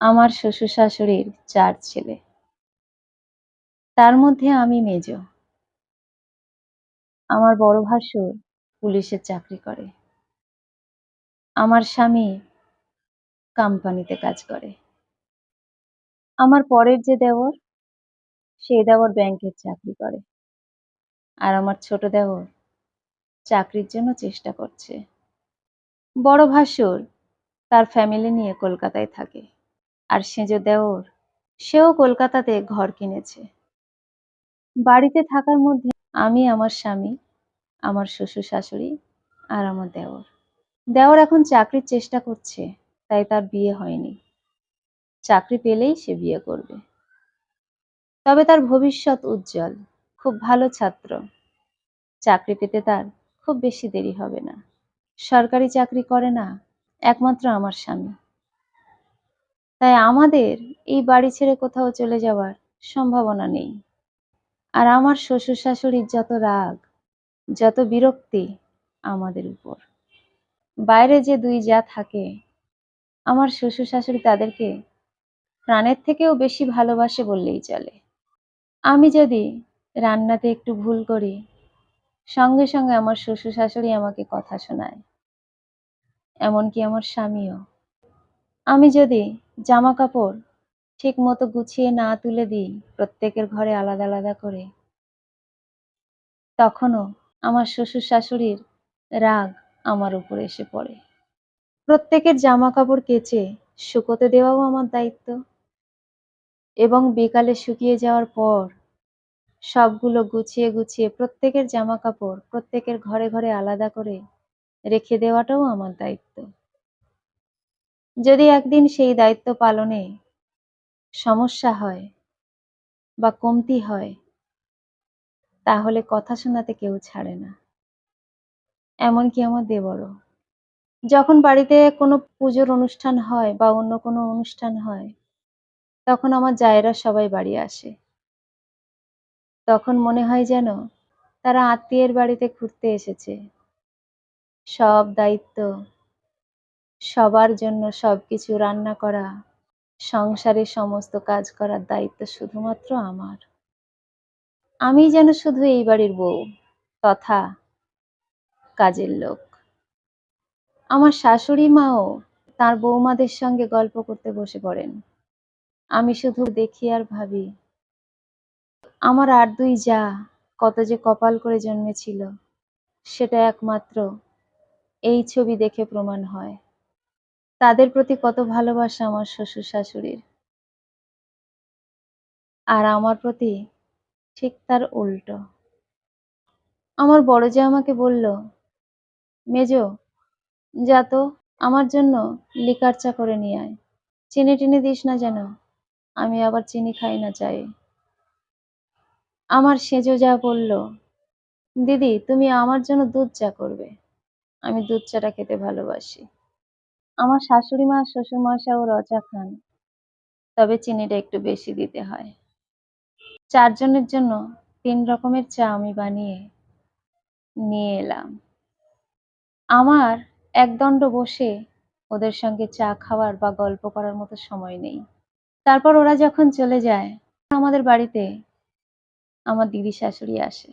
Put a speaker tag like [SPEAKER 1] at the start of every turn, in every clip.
[SPEAKER 1] আমার শ্বশুর-শাশুড়ির চার ছেলে। তার মধ্যে আমি মেজ। আমার বড় ভাসুর পুলিশের চাকরি করে। আমার স্বামী কোম্পানিতে কাজ করে। আমার পরের যে দেওর, সেই দেওর ব্যাংকের চাকরি করে। আর আমার ছোট দেওর চাকরির জন্য চেষ্টা করছে। বড় ভাসুর তার ফ্যামিলি নিয়ে কলকাতায় থাকে। আর সেজ দেওর সেও কলকাতাতে ঘর কিনেছে। বাড়িতে থাকার মধ্যে আমি, আমার স্বামী, আমার শ্বশুর-শাশুড়ি আর আমার দেওর। দেওর এখন চাকরির চেষ্টা করছে, তাই তার বিয়ে হয়নি। চাকরি পেলেই সে বিয়ে করবে। তবে তার ভবিষ্যৎ উজ্জ্বল, খুব ভালো ছাত্র। চাকরি পেতে তার খুব বেশি দেরি হবে না। সরকারি চাকরি করে না একমাত্র আমার স্বামী। তাই আমাদের এই বাড়ি ছেড়ে কোথাও চলে যাওয়ার সম্ভাবনা নেই। আর আমার শ্বশুর-শাশুড়ির যত রাগ, যত বিরক্তি আমাদের উপর। বাইরে যে দুই যা থাকে, আমার শ্বশুর-শাশুড়ি তাদেরকে প্রাণের থেকেও বেশি ভালোবাসে বললেই চলে। আমি যদি রান্নাতে একটু ভুল করি, সঙ্গে সঙ্গে আমার শ্বশুর-শাশুড়ি আমাকে কথা শোনায়। এমনকি আমার স্বামীও। আমি যদি জামাকাপড় ঠিক মতো গুছিয়ে না তুলে দিই প্রত্যেকের ঘরে আলাদা আলাদা করে, তখনও আমার শ্বশুর-শাশুড়ির রাগ আমার উপর এসে পড়ে। প্রত্যেকের জামা কাপড় কেচে শুকোতে দেওয়াও আমার দায়িত্ব। এবং বিকালে শুকিয়ে যাওয়ার পর সবগুলো গুছিয়ে গুছিয়ে প্রত্যেকের জামা কাপড় প্রত্যেকের ঘরে ঘরে আলাদা করে রেখে দেওয়াটাও আমার দায়িত্ব। যদি একদিন সেই দায়িত্ব পালনে সমস্যা হয় বা কমতি হয়, তাহলে কথা শোনাতে কেউ ছাড়ে না। এমনকি আমার দেবরও। যখন বাড়িতে কোনো পুজোর অনুষ্ঠান হয় বা অন্য কোনো অনুষ্ঠান হয়, তখন আমার জায়েরা সবাই বাড়ি আসে। তখন মনে হয় যেন তারা আত্মীয়ের বাড়িতে ঘুরতে এসেছে। সব দায়িত্ব, সবার জন্য সবকিছু রান্না করা, সংসারের সমস্ত কাজ করার দায়িত্ব শুধুমাত্র আমার। আমি যেন শুধু এই বাড়ির বউ তথা কাজের লোক। আমার শাশুড়ি মাও তার বৌমাদের সঙ্গে গল্প করতে বসে পড়েন। আমি শুধু দেখি আর ভাবি আমার আর দুই যা কত যে কপাল করে জন্মেছিল সেটা একমাত্র এই ছবি দেখে প্রমাণ হয়। তাদের প্রতি কত ভালোবাসা আমার শ্বশুর শাশুড়ির। আর আমার প্রতি ঠিক তার উল্টো। আমার বড় জা আমাকে বলল, মেজ, যা তো আমার জন্য লিকার চা করে নিয়ে আয়। চিনি টিনি দিস না যেন, আমি আবার চিনি খাই না চায়ে আমার সেজো যা বলল, দিদি, তুমি আমার জন্য দুধ চা করবে। আমি দুধ চাটা খেতে ভালোবাসি। আমার শাশুড়ি মা শ্বশুর মশাও রচা খান। তবে চিনিটা একটু বেশি দিতে হয়। চারজনের জন্য তিন রকমের চা আমি বানিয়ে নিয়ে এলাম। আমার একদণ্ড বসে ওদের সঙ্গে চা খাওয়ার বা গল্প করার মতো সময় নেই। তারপর ওরা যখন চলে যায়, আমাদের বাড়িতে আমার দিদি শাশুড়ি আসে।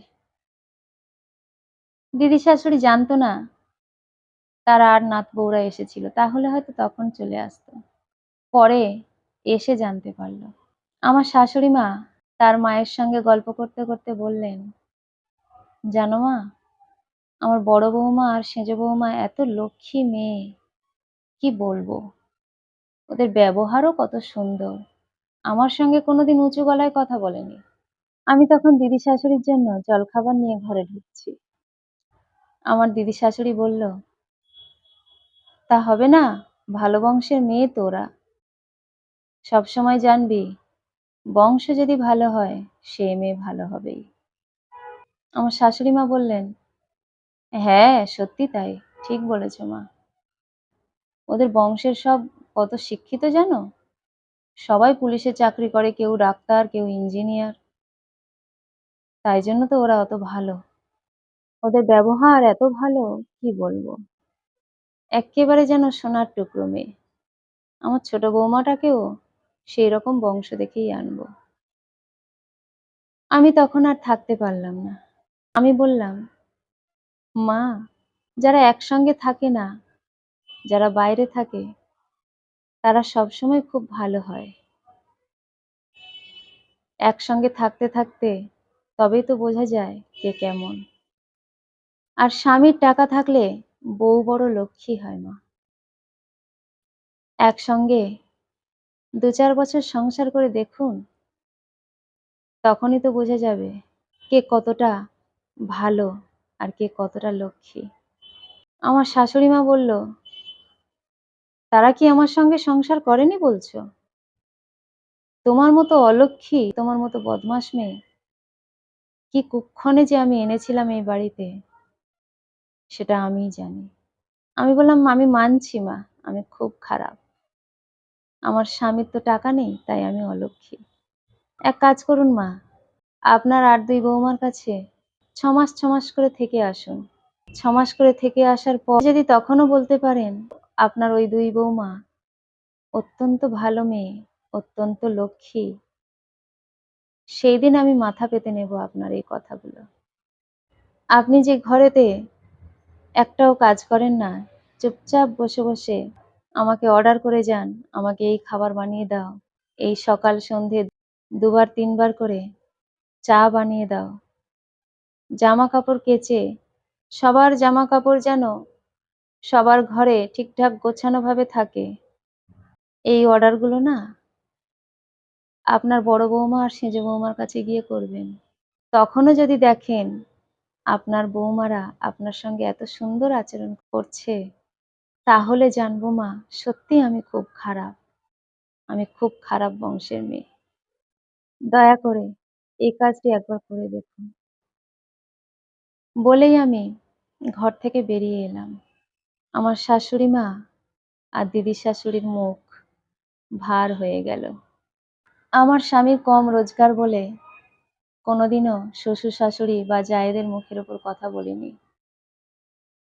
[SPEAKER 1] দিদি শাশুড়ি জানতো না তার আর নাত বউরা এসেছিল, তাহলে হয়তো তখন চলে আসতো। পরে এসে জানতে পারল। আমার শাশুড়ি মা তার মায়ের সঙ্গে গল্প করতে করতে বললেন, জানো মা, আমার বড় বৌমা আর সেজ বৌমা এত লক্ষ্মী মেয়ে, কি বলব? ওদের ব্যবহারও কত সুন্দর। আমার সঙ্গে কোনোদিন উঁচু গলায় কথা বলেনি। আমি তখন দিদি শাশুড়ির জন্য জলখাবার নিয়ে ঘরে ঢুকছি। আমার দিদি শাশুড়ি বলল তা হবে না, ভালো বংশের মেয়ে তোরা। সবসময় জানবি, বংশ যদি ভালো হয়, সে মেয়ে ভালো হবেই। আমার শাশুড়ি মা বললেন হ্যাঁ সত্যি তাই, ঠিক বলেছ মা। ওদের বংশের সব কত শিক্ষিত জানো? সবাই পুলিশে চাকরি করে, কেউ ডাক্তার, কেউ ইঞ্জিনিয়ার। তাই জন্য তো ওরা অত ভালো। ওদের ব্যবহার এত ভালো, কি বলব? একেবারে যেন সোনার টুকরো মেয়ে। আমার ছোট বৌমাটাকেও সেই রকম বংশ দেখেই আনব। আমি তখন আর থাকতে পারলাম না। আমি বললাম, মা, যারা একসঙ্গে থাকে না, যারা বাইরে থাকে, তারা সবসময় খুব ভালো হয়। একসঙ্গে থাকতে থাকতে তবেই তো বোঝা যায় কে কেমন। আর স্বামীর টাকা থাকলে বউ বড় লক্ষ্মী হয় মা। একসঙ্গে দু চার বছর সংসার করে দেখুন, তখনই তো বোঝা যাবে কে কতটা ভালো আর কে কতটা লক্ষ্মী। আমার শাশুড়ি মা বলল, তারা কি আমার সঙ্গে সংসার করেনি বলছো? তোমার মতো অলক্ষী তোমার মতো বদমাস মেয়ে, কি কুক্ষণে যে আমি এনেছিলাম এই বাড়িতে সেটা আমিই জানি। আমি বললাম, আমি মানছি মা, আমি খুব খারাপ। আমার স্বামীর তো টাকা নেই, তাই আমি অলক্ষী। এক কাজ করুন মা, আপনার আর দুই বৌমার কাছে ছমাস ছমাস করে থেকে আসুন। ছমাস করে থেকে আসার পর যদি তখনও বলতে পারেন, আপনার ওই দুই বৌমা অত্যন্ত ভালো মেয়ে, অত্যন্ত লক্ষ্মী, সেই দিন আমি মাথা পেতে নেব আপনার এই কথাগুলো। আপনি যে ঘরেতে একটাও কাজ করেন না। চুপচাপ বসে বসে আমাকে অর্ডার করে যান, আমাকে এই খাবার বানিয়ে দাও, এই সকাল সন্ধে দুবার তিনবার করে চা বানিয়ে দাও। জামা কাপড় কেচে, সবার জামা কাপড় যেন সবার ঘরে ঠিকঠাক গোছানোভাবে থাকে। এই অর্ডারগুলো না আপনার বড় বৌমা আর সেজ বৌমার কাছে গিয়ে করবেন। তখনও যদি দেখেন আপনার বৌমারা আপনার সঙ্গে এত সুন্দর আচরণ করছে, তাহলে জানব মা, সত্যি আমি খুব খারাপ। আমি খুব খারাপ বংশের মেয়ে। দয়া করে এই কাজটি একবার করে দেখুন। বলেই আমি ঘর থেকে বেরিয়ে এলাম। আমার শাশুড়ি মা আর দিদির শাশুড়ির মুখ ভার হয়ে গেল। আমার স্বামীর কম রোজগার বলে কোনোদিনও শ্বশুর শাশুড়ি বা জায়েদের মুখের ওপর কথা বলিনি।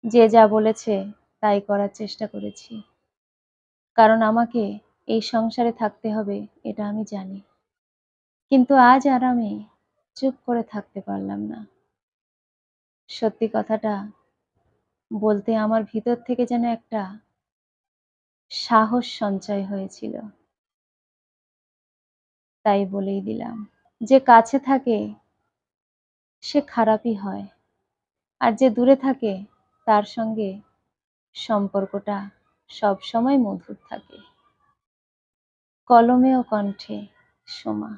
[SPEAKER 1] যে যা বলেছে, তাই করার চেষ্টা করেছি। কারণ আমাকে এই সংসারে থাকতে হবে, এটা আমি জানি। কিন্তু আজ আর আমি চুপ করে থাকতে পারলাম না। সত্যি কথাটা বলতে আমার ভিতর থেকে যেন একটা সাহস সঞ্চয় হয়েছিল। তাই বলেই দিলাম। যে কাছে থাকে, সে খারাপই হয়। আর যে দূরে থাকে, তার সঙ্গে সম্পর্কটা সব সময় মধুর থাকে। কলমে ও কণ্ঠে সোমা।